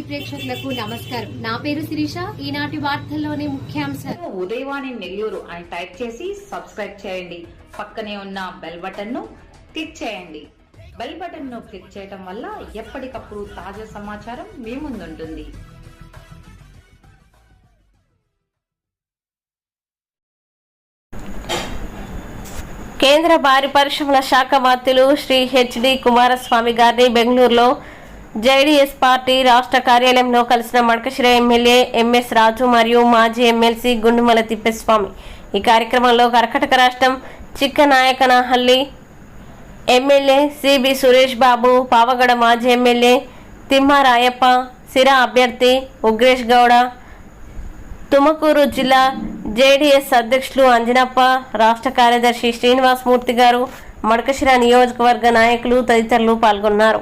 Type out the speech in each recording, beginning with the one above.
ప్రేక్షకులకు నమస్కారం. నా పేరు శిరీష. ఈనాటి వార్తల్లోని ముఖ్యాంశాలు ఉదయవాణి నెల్లూరు అని టైప్ చేసి సబ్స్క్రైబ్ చేయండి. పక్కనే ఉన్న బెల్ బటన్ను క్లిక్ చేయండి. బెల్ బటన్ను క్లిక్ చేయడం వల్ల ఎప్పటికప్పుడు తాజా సమాచారం మీ ముందుంటుంది. కేంద్ర భారీ పరిశ్రమల శాఖ మంత్రులు శ్రీ హెచ్డి కుమారస్వామి గారిని బెంగళూరులో జేడీఎస్ పార్టీ రాష్ట్ర కార్యాలయంలో కలిసిన మడకశిర ఎమ్మెల్యే ఎంఎస్ రాజు మరియు మాజీ ఎమ్మెల్సీ గుండుమల తిప్పస్వామి. ఈ కార్యక్రమంలో కర్కటక రాష్ట్రం Chikkanayakanahalli MLA C B Suresh Babu Pavagada మాజీ ఎమ్మెల్యే తిమ్మారాయప్ప సిరా అభ్యర్థి ఉగ్రేష్ గౌడ తుమకూరు జిల్లా జేడీఎస్ అధ్యక్షులు అంజనప్ప రాష్ట్ర కార్యదర్శి శ్రీనివాసమూర్తి గారు మడకశిర నియోజకవర్గ నాయకులు తదితరులు పాల్గొన్నారు.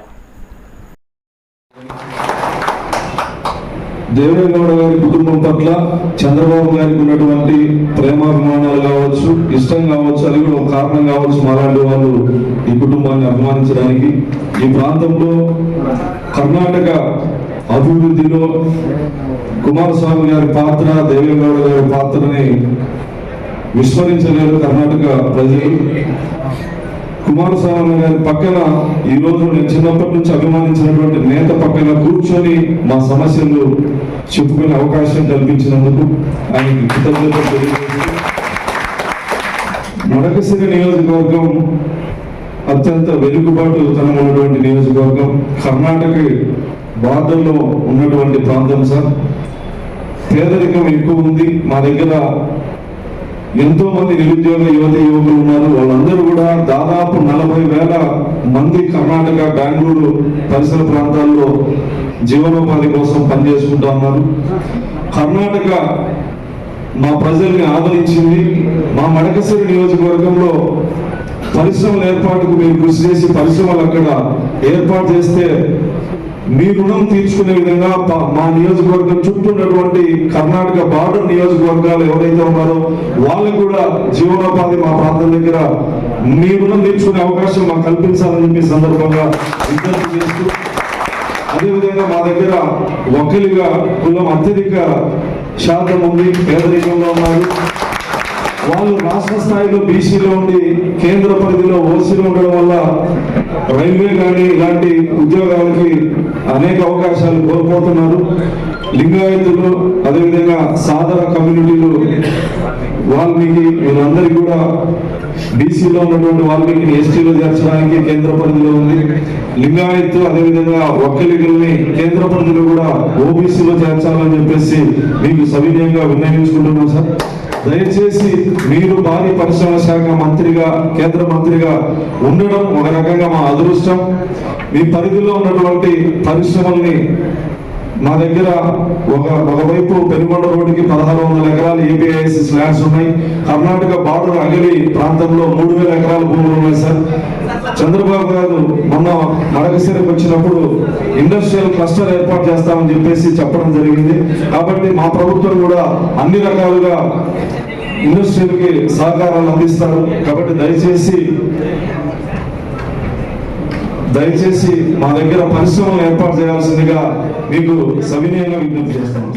దేవేగౌడ గారి కుటుంబం పట్ల చంద్రబాబు గారికి ఉన్నటువంటి ప్రేమాభిమానాలు కావచ్చు ఇష్టం కావచ్చు అది కూడా ఒక కారణం కావచ్చు మాలాంటి వాళ్ళు ఈ కుటుంబాన్ని అభిమానించడానికి. ఈ ప్రాంతంలో కర్ణాటక అభివృద్ధిలో కుమారస్వామి గారి పాత్ర దేవేగౌడ గారి పాత్రని విస్మరించలేరు కర్ణాటక ప్రజలు. కుమారస్వామి గారి పక్కన ఈ రోజు నేను చిన్నప్పటి నుంచి అభిమానించినటువంటి నేత పక్కన కూర్చొని మా సమస్యలు చెప్పుకునే అవకాశం కల్పించినందుకు ఆయనకి కృతజ్ఞతలు తెలియజేస్తూ మడకసిరి నియోజకవర్గం అత్యంత వెలుగుబాటు తనం ఉన్నటువంటి నియోజకవర్గం. కర్ణాటక బార్డర్లో ఉన్నటువంటి ప్రాంతం సార్. పేదరికం ఎక్కువ ఉంది. మా దగ్గర ఎంతో మంది నిరుద్యోగ యువత యువకులు ఉన్నారు. వాళ్ళందరూ కూడా దాదాపు నలభై వేల మంది కర్ణాటక బెంగళూరు పరిసర ప్రాంతాల్లో జీవనోపాధి కోసం పనిచేసుకుంటా ఉన్నారు. కర్ణాటక మా ప్రజల్ని ఆదరించింది. మా మడకసిరి నియోజకవర్గంలో పరిశ్రమల ఏర్పాటుకు మీరు కృషి చేసి పరిశ్రమలు అక్కడ ఏర్పాటు చేస్తే మీ రుణం తీర్చుకునే విధంగా మా నియోజకవర్గం చుట్టూ ఉన్నటువంటి కర్ణాటక బార్డర్ నియోజకవర్గాలు ఎవరైతే ఉన్నారో వాళ్ళకు కూడా జీవనోపాధి మా ప్రాంతం దగ్గర మీ రుణం తీర్చుకునే అవకాశం మాకు కల్పించాలని చెప్పి సందర్భంగా విజ్ఞప్తి చేస్తూ అదేవిధంగా మా దగ్గర ఒక్కలిగా కులం అత్యధిక శాతం ఉంది పేదరికంలో ఉన్నారు. వాళ్ళు రాష్ట్ర స్థాయిలో బీసీలో ఉండి కేంద్ర ఓసీలు ఉండడం వల్ల రైల్వే కానీ ఇలాంటి ఉద్యోగాలకి అనేక అవకాశాలు కోల్పోతున్నారు. లింగాయతులు అదేవిధంగా సాధన కమ్యూనిటీలు వాల్మీకి వీళ్ళందరికీ కూడా బీసీలో ఉన్నటువంటి వాల్మీకిని ఎస్టీలో చేర్చడానికి కేంద్ర పరిధిలో ఉంది. లింగాయత్ అదేవిధంగా ఒక్కలిగుల్ని కేంద్ర పరిధిలో కూడా ఓబీసీలో చేర్చాలని చెప్పేసి మీకు సవినయంగా విన్నవించుకుంటున్నాం సార్. దయచేసి మీరు భారీ పరిశ్రమ శాఖ మంత్రిగా కేంద్ర మంత్రిగా ఉండడం ఒక రకంగా మా అదృష్టం. మీ పరిధిలో ఉన్నటువంటి పరిశ్రమల్ని మా దగ్గర ఒక ఒకవైపు పెనుగొండ రోడ్డుకి పదహారు వందల ఎకరాలు ఏపీఐసి ల్యాండ్స్ ఉన్నాయి. కర్ణాటక బార్డర్ అగలి ప్రాంతంలో మూడు వేల ఎకరాల భూములు ఉన్నాయి సార్. చంద్రబాబు గారు మొన్న మడకసిరికి వచ్చినప్పుడు ఇండస్ట్రియల్ క్లస్టర్ ఏర్పాటు చేస్తామని చెప్పేసి చెప్పడం జరిగింది. కాబట్టి మా ప్రభుత్వం కూడా అన్ని రకాలుగా ఇండస్ట్రీలకి సహకారాలు అందిస్తారు. కాబట్టి దయచేసి దయచేసి మా దగ్గర పరిశ్రమలు ఏర్పాటు చేయాల్సిందిగా మీకు సవినయంగా విజ్ఞప్తి చేస్తాను